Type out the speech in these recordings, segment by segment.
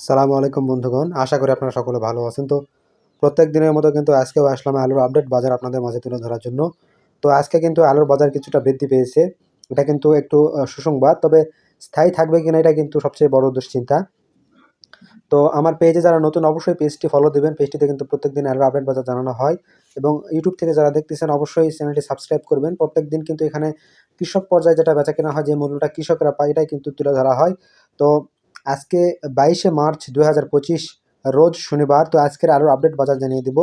সালামু আলাইকুম বন্ধুগণ, আশা করি আপনারা সকলে ভালো আছেন। তো প্রত্যেক দিনের মতো কিন্তু আজকেও আসলাম আলুর আপডেট বাজার আপনাদের মাঝে তুলে ধরার জন্য। তো আজকে কিন্তু আলুর বাজার কিছুটা বৃদ্ধি পেয়েছে, এটা কিন্তু একটু সুসংবাদ, তবে স্থায়ী থাকবে কিনা এটা কিন্তু সবচেয়ে বড় দুশ্চিন্তা। তো আমার পেজে যারা নতুন, অবশ্যই পেজটি ফলো দেবেন, পেজটিতে কিন্তু প্রত্যেক দিন আলুর আপডেট বাজার জানানো হয়। এবং ইউটিউব থেকে যারা দেখতেছেন, অবশ্যই চ্যানেলটি সাবস্ক্রাইব করবেন। প্রত্যেকদিন কিন্তু এখানে কৃষক পর্যায়ে যেটা বেচা কেনা হয়, যে মূল্যটা কৃষকরা পায়, এটাই কিন্তু তুলে ধরা হয়। তো আজকে বাইশে মার্চ দু হাজার পঁচিশ, রোজ শনিবার। তো আজকের আলুর আপডেট বাজার জানিয়ে দিব।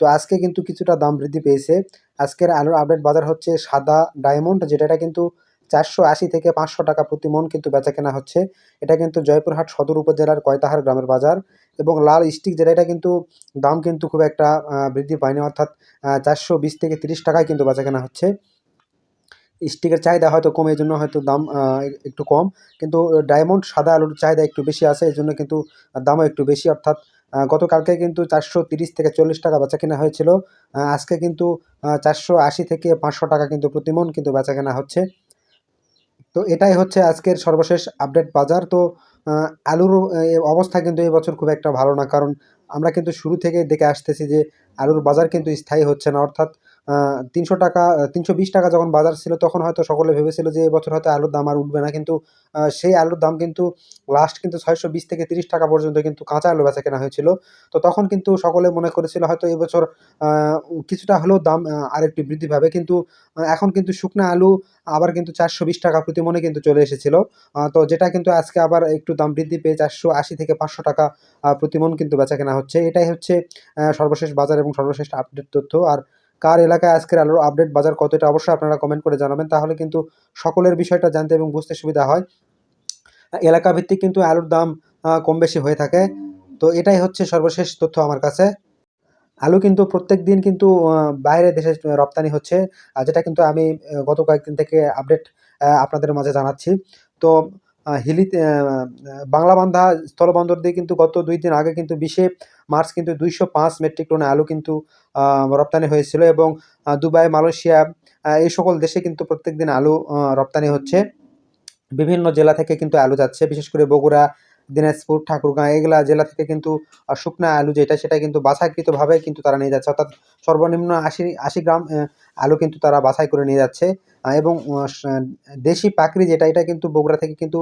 তো আজকে কিন্তু কিছুটা দাম বৃদ্ধি পেয়েছে। আজকের আলুর আপডেট বাজার হচ্ছে সাদা ডায়মন্ড যেটা কিন্তু চারশো আশি থেকে পাঁচশো টাকা প্রতি মন কিন্তু বেচা কেনা হচ্ছে। এটা কিন্তু জয়পুরহাট সদর উপজেলার কয়তাহার গ্রামের বাজার এবং লাল স্টিক, যেটা এটা কিন্তু দাম কিন্তু খুব একটা বৃদ্ধি পায়নি। অর্থাৎ চারশো বিশ থেকে তিরিশ টাকায় কিন্তু বেচা কেনা হচ্ছে। স্টিকের চাহিদা হয়তো কম, এই জন্য হয়তো দাম একটু কম। কিন্তু ডায়মন্ড সাদা আলুর চাহিদা একটু বেশি আছে, এই জন্য কিন্তু দামও একটু বেশি। অর্থাৎ গতকালকে কিন্তু চারশো তিরিশ থেকে চল্লিশ টাকা বেচা কেনা হয়েছিল আজকে কিন্তু চারশো আশি থেকে পাঁচশো টাকা কিন্তু প্রতিমন কিন্তু বেচা কেনা হচ্ছে। তো এটাই হচ্ছে আজকের সর্বশেষ আপডেট বাজার। তো আলুর অবস্থা কিন্তু এই বছর খুব একটা ভালো না। কারণ আমরা কিন্তু শুরু থেকে দেখে আসতেছি যে আলুর বাজার কিন্তু স্থায়ী হচ্ছে না। অর্থাৎ তিনশো টাকা তিনশো বিশ টাকা যখন বাজার ছিল, তখন হয়তো সকলে ভেবেছিল যে এবছর হয়তো আলুর দাম আর উঠবে না। কিন্তু সেই আলুর দাম কিন্তু লাস্ট কিন্তু ছয়শো বিশ থেকে তিরিশ টাকা পর্যন্ত কিন্তু কাঁচা আলু বেচা কেনা হয়েছিল। তো তখন কিন্তু সকলে মনে করেছিল হয়তো এবছর কিছুটা হলেও দাম আরেকটু বৃদ্ধি পাবে। কিন্তু এখন কিন্তু শুকনা আলু আবার কিন্তু চারশো বিশ টাকা প্রতি মনে কিন্তু চলে এসেছিল। তো যেটা কিন্তু আজকে আবার একটু দাম বৃদ্ধি পেয়ে চারশো আশি থেকে পাঁচশো টাকা প্রতিমন কিন্তু বেচা কেনা হচ্ছে। এটাই হচ্ছে সর্বশেষ বাজার এবং সর্বশেষ আপডেট তথ্য। আর কার এলাকায় আজকের আলুর আপডেট বাজার কত এটা অবশ্যই আপনারা কমেন্ট করে জানাবেন। তাহলে কিন্তু সকলের বিষয়টা জানতে এবং বুঝতে সুবিধা হয়। এলাকা ভিত্তিক কিন্তু আলুর দাম কম বেশি হয়ে থাকে। তো এটাই হচ্ছে সর্বশেষ তথ্য আমার কাছে। আলু কিন্তু প্রত্যেক দিন কিন্তু বাইরে দেশে রপ্তানি হচ্ছে। যেটা কিন্তু আমি গত কয়েকদিন থেকে আপডেট আপনাদের মাঝে জানাচ্ছি। তো আহ, হিলি বাংলা বাংলাবান্ধা স্থলবন্দর দিয়ে কিন্তু গত দুই দিন আগে কিন্তু বিশে মার্চ কিন্তু দুইশো পাঁচ মেট্রিক টনে আলু কিন্তু রপ্তানি হয়েছিল এবং দুবাই মালয়েশিয়া এই সকল দেশে কিন্তু প্রত্যেক দিন আলু রপ্তানি হচ্ছে। বিভিন্ন জেলা থেকে কিন্তু আলু যাচ্ছে বিশেষ করে বগুড়া দিনাজপুর, ঠাকুরগাঁ, এগুলা জেলা থেকে কিন্তু শুকনা আলু যেটা, সেটা কিন্তু বাছাইকৃতভাবে কিন্তু তারা নিয়ে যাচ্ছে। অর্থাৎ সর্বনিম্ন আশি আশি গ্রাম আলু কিন্তু তারা বাছাই করে নিয়ে যাচ্ছে। এবং দেশি পাকড়ি যেটা, এটা কিন্তু বগুড়া থেকে কিন্তু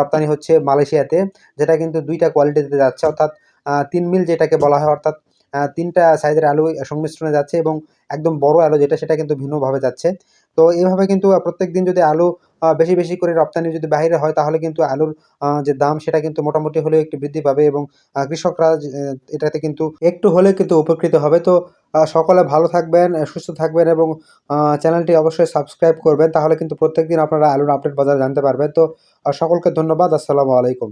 রপ্তানি হচ্ছে মালয়েশিয়াতে, যেটা কিন্তু দুইটা কোয়ালিটিতে যাচ্ছে। অর্থাৎ তিন মিল যেটাকে বলা হয়, অর্থাৎ তিনটা সাইজের আলু সংমিশ্রণে যাচ্ছে এবং একদম বড় আলু যেটা, সেটা কিন্তু ভিন্নভাবে যাচ্ছে। তো এইভাবে কিন্তু প্রত্যেক দিন যদি আলু বেশি বেশি করে রপ্তানি যদি বাইরে হয়, তাহলে কিন্তু আলুর যে দাম, সেটা কিন্তু মোটামুটি হলেও একটু বৃদ্ধি পাবে এবং কৃষকরা এটাতে কিন্তু একটু হলে কিন্তু উপকৃত হবে। তো সকলে ভালো থাকবেন সুস্থ থাকবেন এবং চ্যানেলটি অবশ্যই সাবস্ক্রাইব করবেন, তাহলে কিন্তু প্রত্যেকদিন আপনারা আলুর আপডেট বাজার জানতে পারবেন। তো সকলকে ধন্যবাদ, আসসালামু আলাইকুম।